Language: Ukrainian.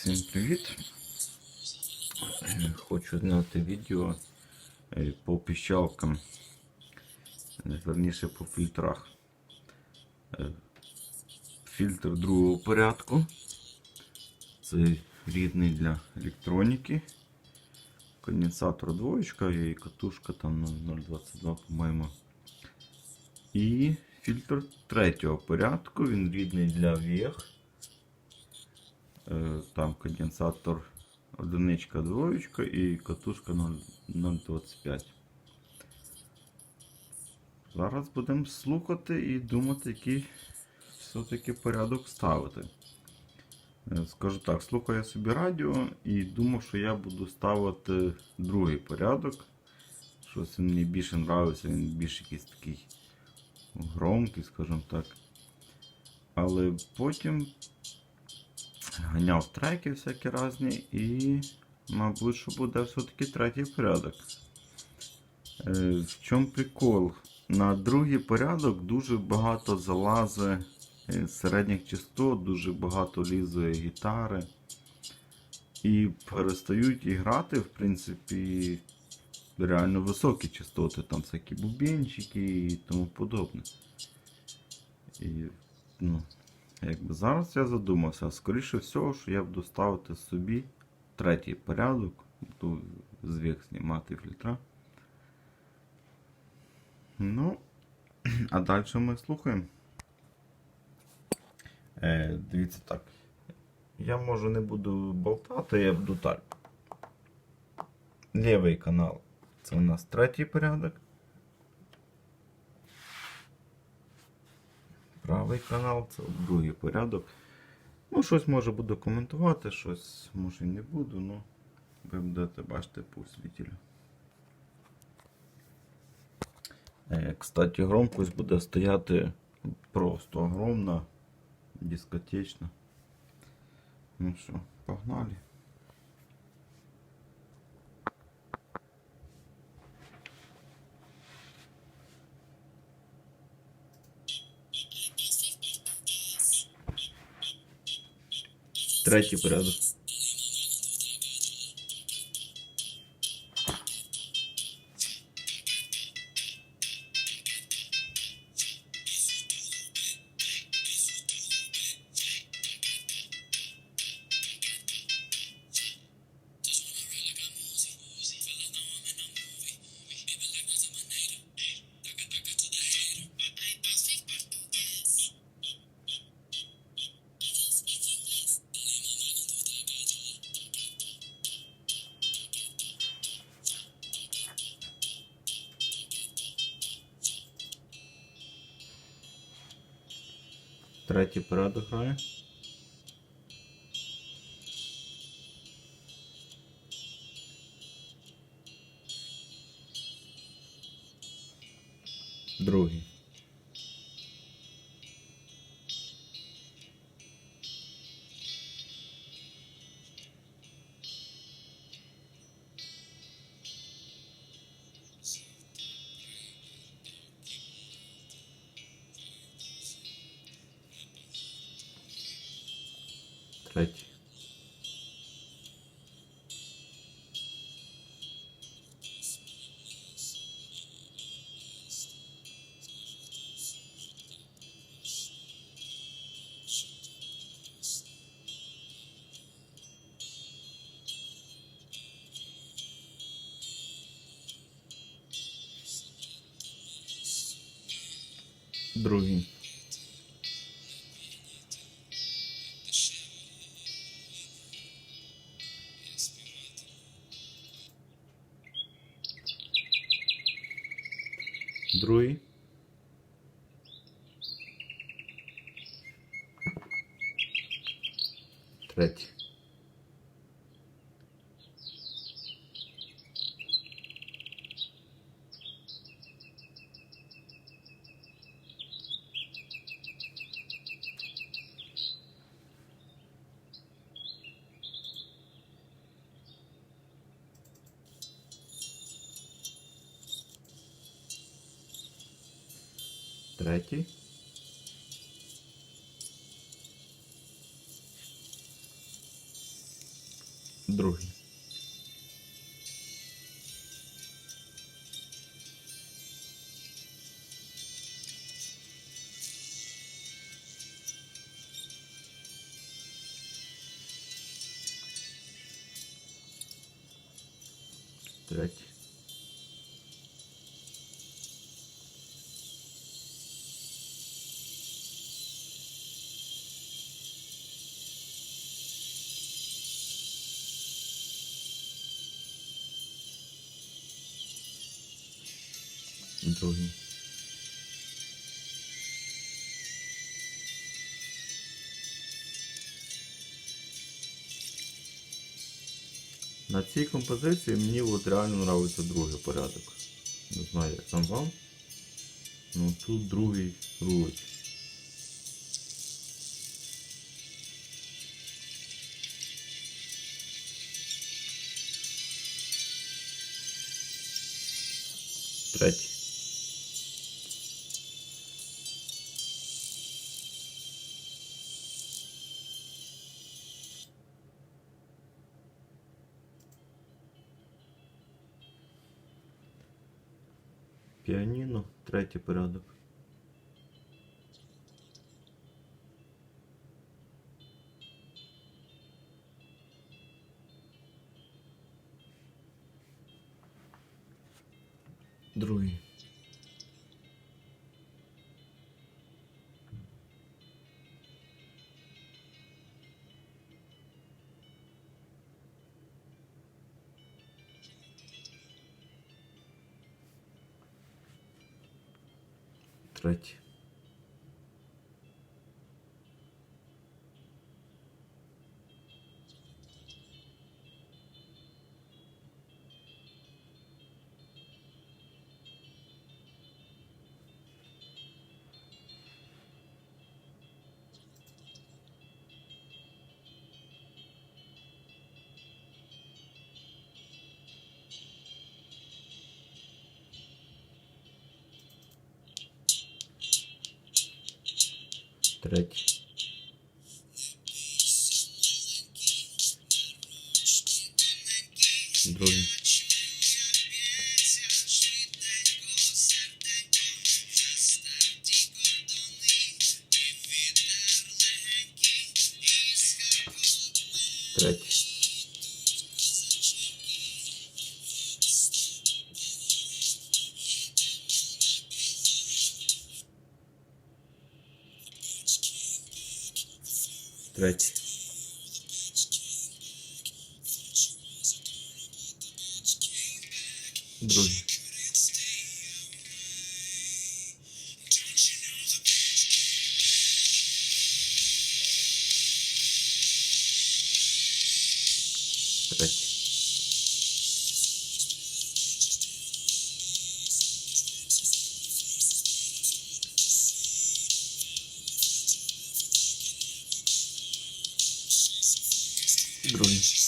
Всім привіт! Е, Хочу зняти відео е, по піщалкам, е, верніше по фільтрах. Фільтр другого порядку. Це рідний для електроніки. Конденсатор двоєчка і катушка там на 0,22, по-моєму. І фільтр третього порядку, він рідний для вех. Е, Там конденсатор одиничка, двоєчка і катушка 0,25. Зараз будемо слухати і думати, який все-таки порядок ставити. Е, Скажу так, слухаю собі радіо і думав, що я буду ставити другий порядок. Щось він мені більше нравиться, він більш якийсь такий громкий, скажімо так. Але потім ганяв треки всякі різні і, мабуть, що буде все-таки третій порядок. Е, в чому прикол? На другий порядок дуже багато залазить е, середніх частот, дуже багато лізе гітари. І перестають грати, в принципі, реально високі частоти, там всякі бубенчики і тому подобне. І, ну, Якби зараз я задумався, скоріше всього, що я буду ставити собі третій порядок, буду зв'язок знімати фільтра. Ну, а далі ми слухаємо. Е, дивіться так. Я може не буду болтати, я буду так. Лівий канал. Це у нас третій порядок. Правий канал, це другий порядок. Ну, щось може буду коментувати, щось може і не буду, ну ви будете бачити по світілю. Е, Кстати, громкость буде стояти просто огромна, дискотечна. Ну що, погнали. Третій порядок. Третій порядок грає. Другий. Третій. Другий. Другий. Третій. Третій. Другий. Третій. Другий. На цій композиції мені от реально подобається другий порядок. Не знаю, як там вам. Ну тут другий рулить. Третій. Піаніно, третій порядок. Другий. Третій. Третій. Другий. Третій. Другий. Другий.